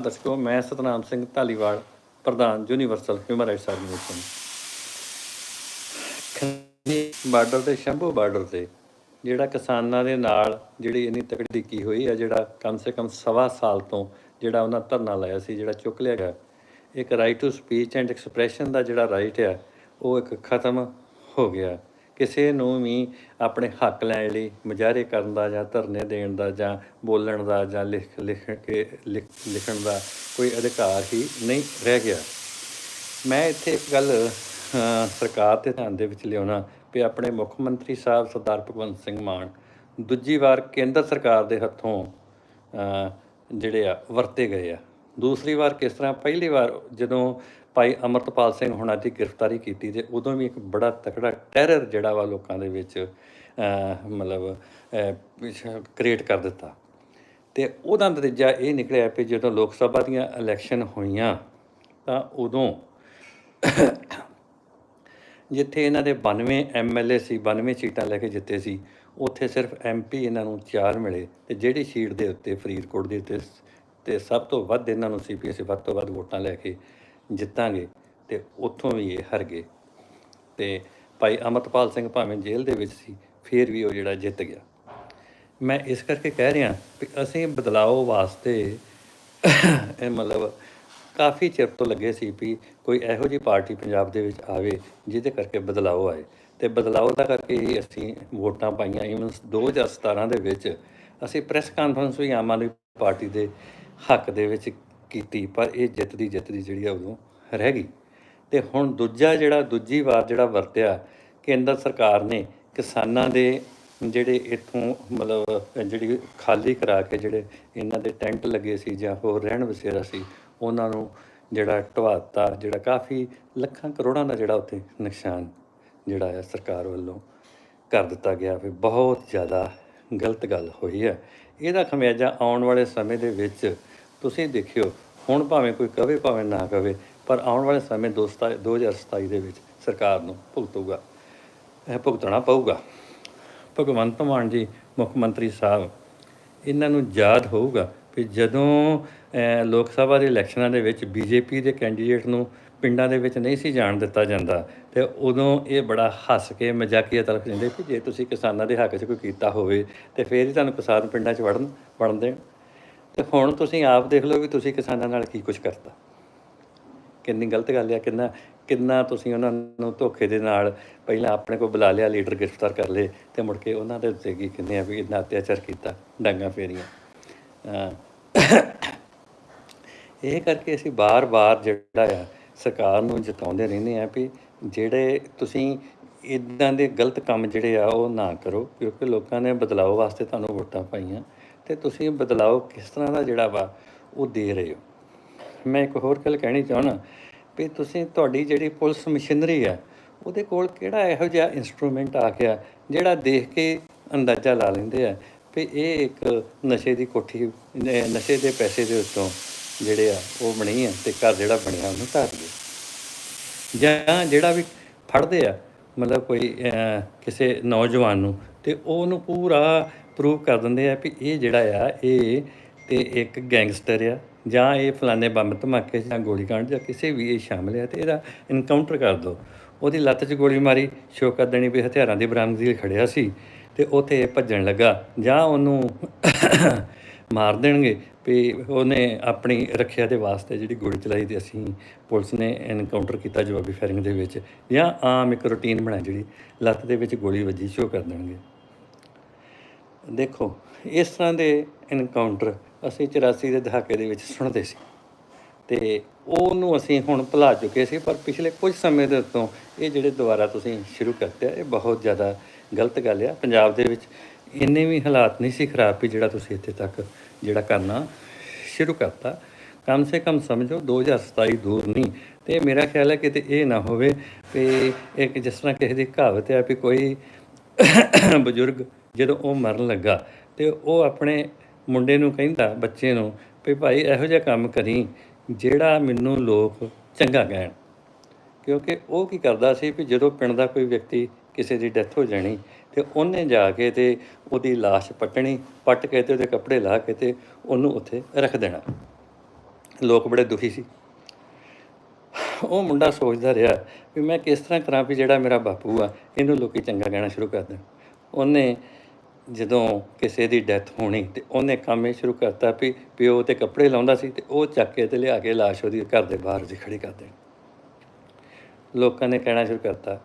ਦਰਸ਼ਕੋ ਮੈਂ ਸਤਨਾਮ ਸਿੰਘ ਢਾਲੀਵਾਲ ਪ੍ਰਧਾਨ universal human rights organisation. Border ਤੇ, ਸ਼ੰਭੂ ਬਾਰਡਰ ਤੇ, ਜਿਹੜਾ ਕਿਸਾਨਾਂ ਦੇ ਨਾਲ ਜਿਹੜੀ ਇੰਨੀ ਤਕੜੀ ਕੀ ਹੋਈ ਆ ਜਿਹੜਾ ਕਮ ਸੇ ਕਮ ਸਵਾ ਸਾਲ ਤੋਂ ਜਿਹੜਾ ਉਹਨਾਂ ਧਰਨਾ ਲਾਇਆ ਸੀ, ਜਿਹੜਾ ਚੁੱਕ ਲਿਆ ਗਿਆ, ਇੱਕ right to speech and expression ਦਾ ਜਿਹੜਾ ਰਾਈਟ ਆ, ਉਹ ਇੱਕ ਖਤਮ ਹੋ ਗਿਆ। ਕਿਸੇ ਨੂੰ ਵੀ ਆਪਣੇ ਹੱਕ ਲੈਣ ਲਈ ਮੁਜ਼ਾਹਰੇ ਕਰਨ ਦਾ ਜਾਂ ਧਰਨੇ ਦੇਣ ਦਾ ਜਾਂ ਬੋਲਣ ਦਾ ਜਾਂ ਲਿਖ ਲਿਖ ਕੇ ਲਿਖ- ਲਿਖਣ ਦਾ ਕੋਈ ਅਧਿਕਾਰ ਹੀ ਨਹੀਂ ਰਹਿ ਗਿਆ। ਮੈਂ ਇੱਥੇ ਇੱਕ ਗੱਲ ਸਰਕਾਰ 'ਤੇ ਧਿਆਨ ਦੇ ਵਿੱਚ ਲਿਆਉਣਾ ਵੀ ਆਪਣੇ ਮੁੱਖ ਮੰਤਰੀ ਸਾਹਿਬ ਸਰਦਾਰ ਭਗਵੰਤ ਸਿੰਘ ਮਾਨ ਦੂਜੀ ਵਾਰ ਕੇਂਦਰ ਸਰਕਾਰ ਦੇ ਹੱਥੋਂ ਜਿਹੜੇ ਆ, ਵਰਤੇ ਗਏ ਆ। ਦੂਸਰੀ ਵਾਰ ਕਿਸ ਤਰ੍ਹਾਂ, ਪਹਿਲੀ ਵਾਰ ਜਦੋਂ ਭਾਈ ਅਮਰਤਪਾਲ ਸਿੰਘ ਹੁਣਾਂ ਦੀ ਗ੍ਰਿਫਤਾਰੀ ਕੀਤੀ ਤੇ ਉਦੋਂ ਵੀ ਇੱਕ ਬੜਾ ਤਕੜਾ ਟੈਰਰ ਜਿਹੜਾ ਵਾ ਲੋਕਾਂ ਦੇ ਵਿੱਚ ਮਤਲਬ ਕ੍ਰੀਏਟ ਕਰ ਦਿੱਤਾ। ਤੇ ਉਹਦਾ ਨਤੀਜਾ ਇਹ ਨਿਕਲਿਆ ਕਿ ਜਦੋਂ ਲੋਕ ਸਭਾ ਦੀਆਂ ਇਲੈਕਸ਼ਨ ਹੋਈਆਂ, ਤਾਂ ਉਦੋਂ ਜਿੱਥੇ ਇਹਨਾਂ ਦੇ 92 ਐਮਐਲਏ ਸੀ 92 ਸੀਟਾਂ ਲੈ ਕੇ ਜਿੱਤੇ ਸੀ, ਉੱਥੇ ਸਿਰਫ ਐਮਪੀ ਇਹਨਾਂ ਨੂੰ 4 ਮਿਲੇ ਤੇ ਜਿਹੜੀ ਸੀਟ ਦੇ ਉੱਤੇ ਫਰੀਦਕੋਟ ਦੇ ਉੱਤੇ ਸ- ਤੇ ਸਭ ਤੋਂ ਵੱਧ ਇਹਨਾਂ ਨੂੰ ਸੀਪੀਐਸ ਵੱਧ ਤੋਂ ਵੱਧ ਵੋਟਾਂ ਲੈ ਕੇ ਜਿੱਤਾਂਗੇ ਤੇ ਉੱਥੋਂ ਵੀ ਇਹ ਹਾਰ ਗਏ। ਤੇ ਭਾਈ ਅਮਰਤਪਾਲ ਸਿੰਘ ਭਾਵੇਂ ਜੇਲ੍ਹ ਦੇ ਵਿੱਚ ਸੀ, ਫਿਰ ਵੀ ਉਹ ਜਿਹੜਾ ਜਿੱਤ ਗਿਆ। ਮੈਂ ਇਸ ਕਰਕੇ ਕਹਿ ਰਿਹਾ ਵੀ ਅਸੀਂ ਬਦਲਾਓ ਵਾਸਤੇ ਇਹ ਮਤਲਬ ਕਾਫੀ ਚਿਰ ਤੋਂ ਲੱਗੇ ਸੀ ਵੀ ਕੋਈ ਇਹੋ ਜਿਹੀ ਪਾਰਟੀ ਪੰਜਾਬ ਦੇ ਵਿੱਚ ਆਵੇ, ਜਿਹਦੇ ਕਰਕੇ ਬਦਲਾਓ ਆਏ। ਤੇ ਬਦਲਾਓ ਦਾ ਕਰਕੇ ਹੀ ਅਸੀਂ ਵੋਟਾਂ ਪਾਈਆਂ। ਇਵਨ 2017 ਦੇ ਵਿੱਚ ਅਸੀਂ ਪ੍ਰੈਸ ਕਾਨਫਰੰਸ ਵੀ ਆਮ ਆਦਮੀ ਪਾਰਟੀ ਦੇ ਹੱਕ ਦੇ ਵਿੱਚ ਕੀਤੀ, ਪਰ ਇਹ ਜਿੱਤ ਦੀ ਜਿੱਤ ਦੀ ਜਿਹੜੀ ਆ ਉਦੋਂ ਰਹਿ ਗਈ। ਤੇ ਹੁਣ ਦੂਜਾ ਜਿਹੜਾ, ਦੂਜੀ ਵਾਰ ਜਿਹੜਾ ਵਰਤਿਆ ਕੇਂਦਰ ਸਰਕਾਰ ਨੇ ਕਿਸਾਨਾਂ ਦੇ ਜਿਹੜੇ ਇਥੋਂ ਮਤਲਬ ਜਿਹੜੀ ਖਾਲੀ ਕਰਾ ਕੇ ਜਿਹੜੇ ਇਹਨਾਂ ਦੇ ਟੈਂਟ ਲੱਗੇ ਸੀ ਜਾਂ ਹੋਰ ਰਹਿਣ ਵਸੇਰਾ ਸੀ, ਉਹਨਾਂ ਨੂੰ ਜਿਹੜਾ ਢਵਾਤਾ ਜਿਹੜਾ ਕਾਫੀ ਲੱਖਾਂ ਕਰੋੜਾਂ ਦਾ ਜਿਹੜਾ ਉੱਥੇ ਨੁਕਸਾਨ ਜਿਹੜਾ ਹੈ ਸਰਕਾਰ ਵੱਲੋਂ ਕਰ ਦਿੱਤਾ ਗਿਆ ਵੀ ਬਹੁਤ ਜ਼ਿਆਦਾ ਗਲਤ ਗੱਲ ਹੋਈ ਹੈ। ਇਹਦਾ ਖਮਿਆਜਾ ਆਉਣ ਵਾਲੇ ਸਮੇਂ ਦੇ ਵਿੱਚ ਤੁਸੀਂ ਦੇਖਿਓ, ਹੁਣ ਭਾਵੇਂ ਕੋਈ ਕਵੇ, ਭਾਵੇਂ ਨਾ ਕਵੇ, ਪਰ ਆਉਣ ਵਾਲੇ ਸਮੇਂ ਦੋਸਤਾ 2027 ਦੇ ਵਿੱਚ ਸਰਕਾਰ ਨੂੰ ਭੁਗਤੂਗਾ। ਭੁਗਤਣਾ ਪਊਗਾ। ਭਗਵੰਤ ਮਾਨ ਜੀ, ਮੁੱਖ ਮੰਤਰੀ ਸਾਹਿਬ, ਇਹਨਾਂ ਨੂੰ ਯਾਦ ਹੋਊਗਾ ਕਿ ਜਦੋਂ ਲੋਕ ਸਭਾ ਦੇ ਇਲੈਕਸ਼ਨਾਂ ਦੇ ਵਿੱਚ ਬੀਜੇਪੀ ਦੇ ਕੈਂਡੀਡੇਟ ਨੂੰ ਪਿੰਡਾਂ ਦੇ ਵਿੱਚ ਨਹੀਂ ਸੀ ਜਾਣ ਦਿੱਤਾ ਜਾਂਦਾ, ਤੇ ਉਦੋਂ ਇਹ ਬੜਾ ਹੱਸ ਕੇ ਮਜ਼ਾਕੀਆ ਤਰਫ ਜਾਂਦੇ ਕਿ ਜੇ ਤੁਸੀਂ ਕਿਸਾਨਾਂ ਦੇ ਹੱਕ 'ਚ ਕੋਈ ਕੀਤਾ ਹੋਵੇ, ਤੇ ਫੇਰ ਹੀ ਤੁਹਾਨੂੰ ਕਿਸਾਨ ਪਿੰਡਾਂ 'ਚ ਵੜਨ ਵੜਨ ਦੇਣ। ਤੇ ਹੁਣ ਤੁਸੀਂ ਆਪ ਦੇਖ ਲਓ ਵੀ ਤੁਸੀਂ ਕਿਸਾਨਾਂ ਨਾਲ ਕੀ ਕੁਝ ਕਰਤਾ। ਕਿੰਨੀ ਗਲਤ ਗੱਲ ਆ, ਕਿੰਨਾ ਕਿੰਨਾ ਤੁਸੀਂ ਉਹਨਾਂ ਨੂੰ ਧੋਖੇ ਦੇ ਨਾਲ ਪਹਿਲਾਂ ਆਪਣੇ ਕੋਲ ਬੁਲਾ ਲਿਆ, ਲੀਡਰ ਗ੍ਰਿਫਤਾਰ ਕਰ ਲਏ ਤੇ ਮੁੜ ਕੇ ਉਹਨਾਂ ਦੇ ਉੱਤੇ ਕੀ ਕਹਿੰਦੇ ਆ ਵੀ ਇੰਨਾ ਅਤਿਆਚਾਰ ਕੀਤਾ, ਡਾਂਗਾ ਫੇਰੀਆਂ। ਇਹ ਕਰਕੇ ਅਸੀਂ ਬਾਰ-ਬਾਰ ਜਿਹੜਾ ਆ, ਸਰਕਾਰ ਨੂੰ ਜਤਾਉਂਦੇ ਰਹਿੰਦੇ ਆ ਵੀ ਜਿਹੜੇ ਤੁਸੀਂ ਇਦਾਂ ਦੇ ਗਲਤ ਕੰਮ ਜਿਹੜੇ ਆ ਉਹ ਨਾ ਕਰੋ, ਕਿਉਂਕਿ ਲੋਕਾਂ ਨੇ ਬਦਲਾਅ ਵਾਸਤੇ ਤੁਹਾਨੂੰ ਵੋਟਾਂ ਪਾਈਆਂ। ਤੇ ਤੁਸੀਂ ਬਦਲਾਅ ਕਿਸ ਤਰ੍ਹਾਂ ਦਾ ਜਿਹੜਾ ਵਾ ਉਹ ਦੇ ਰਹੇ ਹੋ। ਮੈਂ ਇੱਕ ਹੋਰ ਗੱਲ ਕਹਿਣੀ ਚਾਹਣਾ ਵੀ ਤੁਸੀਂ ਤੁਹਾਡੀ ਜਿਹੜੀ ਪੁਲਿਸ ਮਸ਼ੀਨਰੀ ਆ, ਉਹਦੇ ਕੋਲ ਕਿਹੜਾ ਇਹੋ ਜਿਹਾ ਇਨਸਟਰੂਮੈਂਟ ਆ ਗਿਆ ਜਿਹੜਾ ਦੇਖ ਕੇ ਅੰਦਾਜ਼ਾ ਲਾ ਲੈਂਦੇ ਆ ਵੀ ਇਹ ਇੱਕ ਨਸ਼ੇ ਦੀ ਕੋਠੀ ਨਸ਼ੇ ਦੇ ਪੈਸੇ ਦੇ ਉੱਤੋਂ ਜਿਹੜੇ ਆ ਉਹ ਬਣੀ ਆ ਤੇ ਘਰ ਜਿਹੜਾ ਬਣਿਆ ਉਹਨੂੰ ਢਾਹ ਦਈਏ ਜਾਂ ਜਿਹੜਾ ਵੀ ਫੜਦੇ ਆ, ਮਤਲਬ ਕੋਈ ਕਿਸੇ ਨੌਜਵਾਨ ਨੂੰ ਤੇ ਉਹਨੂੰ ਪੂਰਾ ਪ੍ਰੂਵ ਕਰ ਦਿੰਦੇ ਆ ਵੀ ਇਹ ਜਿਹੜਾ ਆ, ਇਹ ਤੇ ਇੱਕ ਗੈਂਗਸਟਰ ਆ, ਜਾਂ ਇਹ ਫਲਾਣੇ ਬੰਬ ਧਮਾਕੇ ਜਾਂ ਗੋਲੀकांड ਜਾਂ ਕਿਸੇ ਵੀ ਇਹ ਸ਼ਾਮਲ ਹੈ ਤੇ ਇਹਦਾ ਇਨਕਾਊਂਟਰ ਕਰ ਦੋ। ਉਹਦੀ ਲੱਤ 'ਚ ਗੋਲੀ ਮਾਰੀ, ਸ਼ੋਅ ਕਰ ਦੇਣੀ ਵੀ ਹਥਿਆਰਾਂ ਦੀ ਬਰਾਮਦਗੀ ਲਈ ਖੜਿਆ ਸੀ ਤੇ ਉੱਥੇ ਭੱਜਣ ਲੱਗਾ। ਜਾਂ ਉਹਨੂੰ ਮਾਰ ਦੇਣਗੇ ਵੀ ਉਹਨੇ ਆਪਣੀ ਰੱਖਿਆ ਦੇ ਵਾਸਤੇ ਜਿਹੜੀ ਗੋਲੀ ਚਲਾਈ ਤੇ ਅਸੀਂ ਪੁਲਿਸ ਨੇ ਐਨਕਾਊਂਟਰ ਕੀਤਾ ਜਵਾਬੀ ਫਾਇਰਿੰਗ ਦੇ ਵਿੱਚ। ਜਾਂ ਆਮ ਇੱਕ ਰੁਟੀਨ ਬਣਾਈ ਜਿਹੜੀ ਲੱਤ ਦੇ ਵਿੱਚ ਗੋਲੀ ਵੱਜੀ, ਸ਼ੋਅ ਕਰ ਦੇਣਗੇ। ਦੇਖੋ, ਇਸ ਤਰ੍ਹਾਂ ਦੇ ਇਨਕਾਊਂਟਰ ਅਸੀਂ 84 ਦੇ ਦਹਾਕੇ ਦੇ ਵਿੱਚ ਸੁਣਦੇ ਸੀ। ਤੇ ਉਹਨੂੰ ਅਸੀਂ ਹੁਣ ਭੁਲਾ ਚੁੱਕੇ ਸੀ, ਪਰ ਪਿਛਲੇ ਕੁਝ ਸਮੇਂ ਦੇ ਤੋਂ ਇਹ ਜਿਹੜੇ ਦੁਬਾਰਾ ਤੁਸੀਂ ਸ਼ੁਰੂ ਕਰਤੇ ਆ, ਇਹ ਬਹੁਤ ਜ਼ਿਆਦਾ ਗਲਤ ਗੱਲ ਆ। ਪੰਜਾਬ ਦੇ ਵਿੱਚ ਇੰਨੇ ਵੀ ਹਾਲਾਤ ਨਹੀਂ ਸੀ ਖਰਾਬ ਵੀ ਜਿਹੜਾ ਤੁਸੀਂ ਇੱਥੇ ਤੱਕ ਜਿਹੜਾ ਕਰਨਾ ਸ਼ੁਰੂ ਕਰਤਾ। ਕਮ ਸੇ ਕਮ ਸਮਝੋ 2027 ਦੂਰ ਨਹੀਂ। ਤੇ ਮੇਰਾ ਖਿਆਲ ਹੈ ਕਿ ਤੇ ਇਹ ਨਾ ਹੋਵੇ ਕਿ ਇੱਕ ਜਿਸ ਤਰ੍ਹਾਂ ਕਿਸੇ ਦੀ ਕਹਾਵਤ ਹੈ ਵੀ ਕੋਈ ਬਜ਼ੁਰਗ ਜਦੋਂ ਉਹ ਮਰਨ ਲੱਗਾ ਤੇ ਉਹ ਆਪਣੇ ਮੁੰਡੇ ਨੂੰ ਕਹਿੰਦਾ, ਬੱਚੇ ਨੂੰ, ਵੀ ਭਾਈ ਇਹੋ ਜਿਹਾ ਕੰਮ ਕਰੀ ਜਿਹੜਾ ਮੈਨੂੰ ਲੋਕ ਚੰਗਾ ਕਹਿਣ। ਕਿਉਂਕਿ ਉਹ ਕੀ ਕਰਦਾ ਸੀ ਵੀ ਜਦੋਂ ਪਿੰਡ ਦਾ ਕੋਈ ਵਿਅਕਤੀ ਕਿਸੇ ਦੀ ਡੈਥ ਹੋ ਜਾਣੀ ਤੇ ਉਹਨੇ ਜਾ ਕੇ ਤੇ ਉਹਦੀ লাশ ਪੱਟਣੀ, ਪੱਟ ਕੇ ਤੇ ਉਹਦੇ ਕੱਪੜੇ ਲਾ ਕੇ ਤੇ ਉਹਨੂੰ ਉੱਥੇ ਰੱਖ ਦੇਣਾ। ਲੋਕ ਬੜੇ ਦੁਖੀ ਸੀ। ਉਹ ਮੁੰਡਾ ਸੋਚਦਾ ਰਿਹਾ ਵੀ ਮੈਂ ਕਿਸ ਤਰ੍ਹਾਂ ਕਰਾਂ ਵੀ ਜਿਹੜਾ ਮੇਰਾ ਬਾਪੂ ਆ, ਇਹਨੂੰ ਲੋਕੀ ਚੰਗਾ ਕਹਿਣਾ ਸ਼ੁਰੂ ਕਰ ਦੇਣ। ਉਹਨੇ ਜਦੋਂ ਕਿਸੇ ਦੀ ਡੈਥ ਹੋਣੀ ਤੇ ਉਹਨੇ ਕੰਮ ਇਹ ਸ਼ੁਰੂ ਕਰਤਾ ਵੀ ਪਿਓ ਤੇ ਕੱਪੜੇ ਲਾਉਂਦਾ ਸੀ ਤੇ ਉਹ ਚੱਕ ਕੇ ਤੇ ਲਿਆ ਕੇ ਲਾਸ਼ ਉਹਦੀ ਘਰ ਦੇ ਬਾਹਰ ਜੀ ਖੜੀ ਕਰ ਦੇਣੀ। ਲੋਕਾਂ ਨੇ ਕਹਿਣਾ ਸ਼ੁਰੂ ਕਰਤਾ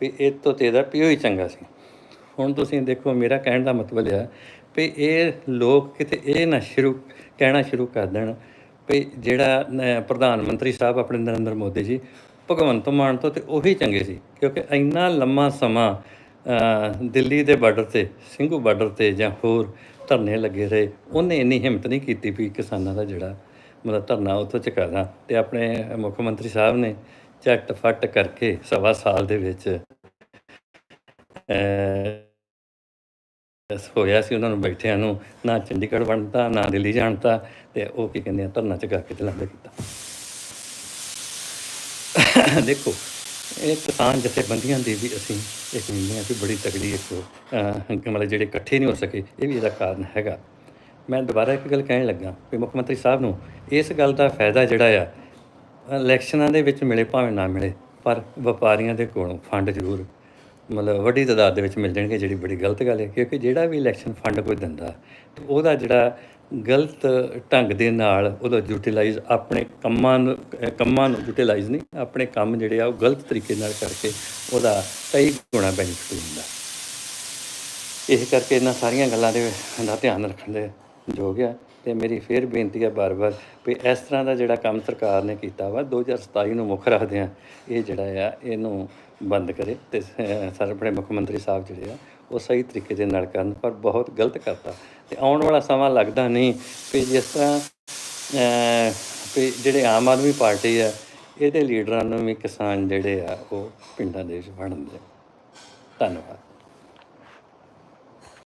ਵੀ ਇਹ ਤੋਂ ਤੇ ਇਹਦਾ ਪਿਓ ਹੀ ਚੰਗਾ ਸੀ। ਹੁਣ ਤੁਸੀਂ ਦੇਖੋ ਮੇਰਾ ਕਹਿਣ ਦਾ ਮਤਲਬ ਇਹ ਹੈ ਵੀ ਇਹ ਲੋਕ ਕਿਤੇ ਇਹ ਨਾ ਸ਼ੁਰੂ ਕਹਿਣਾ ਸ਼ੁਰੂ ਕਰ ਦੇਣ ਵੀ ਜਿਹੜਾ ਪ੍ਰਧਾਨ ਮੰਤਰੀ ਸਾਹਿਬ ਆਪਣੇ ਨਰਿੰਦਰ ਮੋਦੀ ਜੀ ਭਗਵੰਤ ਮਾਨ ਤੋਂ ਤੇ ਉਹੀ ਚੰਗੇ ਸੀ ਕਿਉਂਕਿ ਇੰਨਾ ਲੰਮਾ ਸਮਾਂ ਦਿੱਲੀ ਦੇ ਬਾਰਡਰ ਤੇ, ਸਿੰਘੂ ਬਾਰਡਰ ਤੇ ਜਾਂ ਹੋਰ ਧਰਨੇ ਲੱਗੇ ਰਹੇ, ਉਹਨੇ ਇੰਨੀ ਹਿੰਮਤ ਨਹੀਂ ਕੀਤੀ ਵੀ ਕਿਸਾਨਾਂ ਦਾ ਜਿਹੜਾ ਮਤਲਬ ਧਰਨਾ ਉੱਥੋਂ ਚੁਕਾਦਾ ਤੇ ਆਪਣੇ ਮੁੱਖ ਮੰਤਰੀ ਸਾਹਿਬ ਨੇ ਝੱਟ ਫੱਟ ਕਰਕੇ ਸਵਾ ਸਾਲ ਦੇ ਵਿੱਚ ਹੋਇਆ ਸੀ ਉਹਨਾਂ ਨੂੰ ਬੈਠਿਆਂ ਨੂੰ, ਨਾ ਚੰਡੀਗੜ੍ਹ ਬਣਤਾ ਨਾ ਦਿੱਲੀ ਜਾਣਤਾ ਤੇ ਉਹ ਕੀ ਕਹਿੰਦੇ ਆ, ਧਰਨਾ ਚੁਕਾ ਕੇ ਤੇ ਲੰਬੇ ਕੀਤਾ। ਦੇਖੋ ਇਹ ਕਿਸਾਨ ਜਥੇਬੰਦੀਆਂ ਦੀ ਵੀ ਅਸੀਂ ਇੱਕ ਮਿਲਦੇ ਕਿ ਬੜੀ ਤਗੜੀ ਇੱਕ ਮਤਲਬ ਜਿਹੜੇ ਇਕੱਠੇ ਨਹੀਂ ਹੋ ਸਕੇ, ਇਹ ਵੀ ਇਹਦਾ ਕਾਰਨ ਹੈਗਾ। ਮੈਂ ਦੁਬਾਰਾ ਇੱਕ ਗੱਲ ਕਹਿਣ ਲੱਗਾ ਵੀ ਮੁੱਖ ਮੰਤਰੀ ਸਾਹਿਬ ਨੂੰ, ਇਸ ਗੱਲ ਦਾ ਫਾਇਦਾ ਜਿਹੜਾ ਆ, ਇਲੈਕਸ਼ਨਾਂ ਦੇ ਵਿੱਚ ਮਿਲੇ ਭਾਵੇਂ ਨਾ ਮਿਲੇ, ਪਰ ਵਪਾਰੀਆਂ ਦੇ ਕੋਲੋਂ ਫੰਡ ਜ਼ਰੂਰ, ਮਤਲਬ ਵੱਡੀ ਤਾਦਾਦ ਦੇ ਵਿੱਚ ਮਿਲ ਜਾਣਗੇ, ਜਿਹੜੀ ਬੜੀ ਗਲਤ ਗੱਲ ਹੈ, ਕਿਉਂਕਿ ਜਿਹੜਾ ਵੀ ਇਲੈਕਸ਼ਨ ਫੰਡ ਕੋਈ ਦਿੰਦਾ, ਤੇ ਉਹਦਾ ਜਿਹੜਾ ਗਲਤ ਢੰਗ ਦੇ ਨਾਲ ਉਹਦਾ ਯੂਟਿਲਾਈਜ਼ ਆਪਣੇ ਕੰਮਾਂ ਨੂੰ ਕੰਮਾਂ ਨੂੰ ਯੂਟਿਲਾਈਜ਼ ਨਹੀਂ ਆਪਣੇ ਕੰਮ ਜਿਹੜੇ ਆ ਉਹ ਗਲਤ ਤਰੀਕੇ ਨਾਲ ਕਰਕੇ ਉਹਦਾ ਕਈ ਗੁਣਾ ਬੈਨੀਫਿਟ ਹੁੰਦਾ ਇਸ ਕਰਕੇ ਇਹਨਾਂ ਸਾਰੀਆਂ ਗੱਲਾਂ ਦੇ ਦਾ ਧਿਆਨ ਰੱਖਣ ਦੇ ਯੋਗ ਹੈ ਤੇ ਮੇਰੀ ਫੇਰ ਬੇਨਤੀ ਹੈ ਬਾਰ-ਬਾਰ ਵੀ ਇਸ ਤਰ੍ਹਾਂ ਦਾ ਜਿਹੜਾ ਕੰਮ ਸਰਕਾਰ ਨੇ ਕੀਤਾ ਵਾ 2027 ਨੂੰ ਮੁੱਖ ਰੱਖਦੇ ਆ ਇਹ ਜਿਹੜਾ ਆ ਇਹਨੂੰ ਬੰਦ ਕਰੇ ਤੇ ਅਹ, ਆਪਣੇ ਮੁੱਖ ਮੰਤਰੀ ਸਾਹਿਬ ਜਿਹੜੇ ਆ ਉਹ ਸਹੀ ਤਰੀਕੇ ਦੇ ਨਾਲ ਕਰਨ ਪਰ ਬਹੁਤ ਗਲਤ ਕਰਤਾ। ਤੇ ਆਉਣ ਵਾਲਾ ਸਮਾਂ ਲੱਗਦਾ ਨਹੀਂ ਵੀ ਜਿਸ ਤਰ੍ਹਾਂ ਅਹ, ਵੀ ਜਿਹੜੇ ਆਮ ਆਦਮੀ ਪਾਰਟੀ ਆ ਇਹਦੇ ਲੀਡਰਾਂ ਨੂੰ ਵੀ ਕਿਸਾਨ ਜਿਹੜੇ ਆ ਉਹ ਪਿੰਡਾਂ ਦੇ ਵਿੱਚ ਵੰਡਦੇ ਧੰਨਵਾਦ।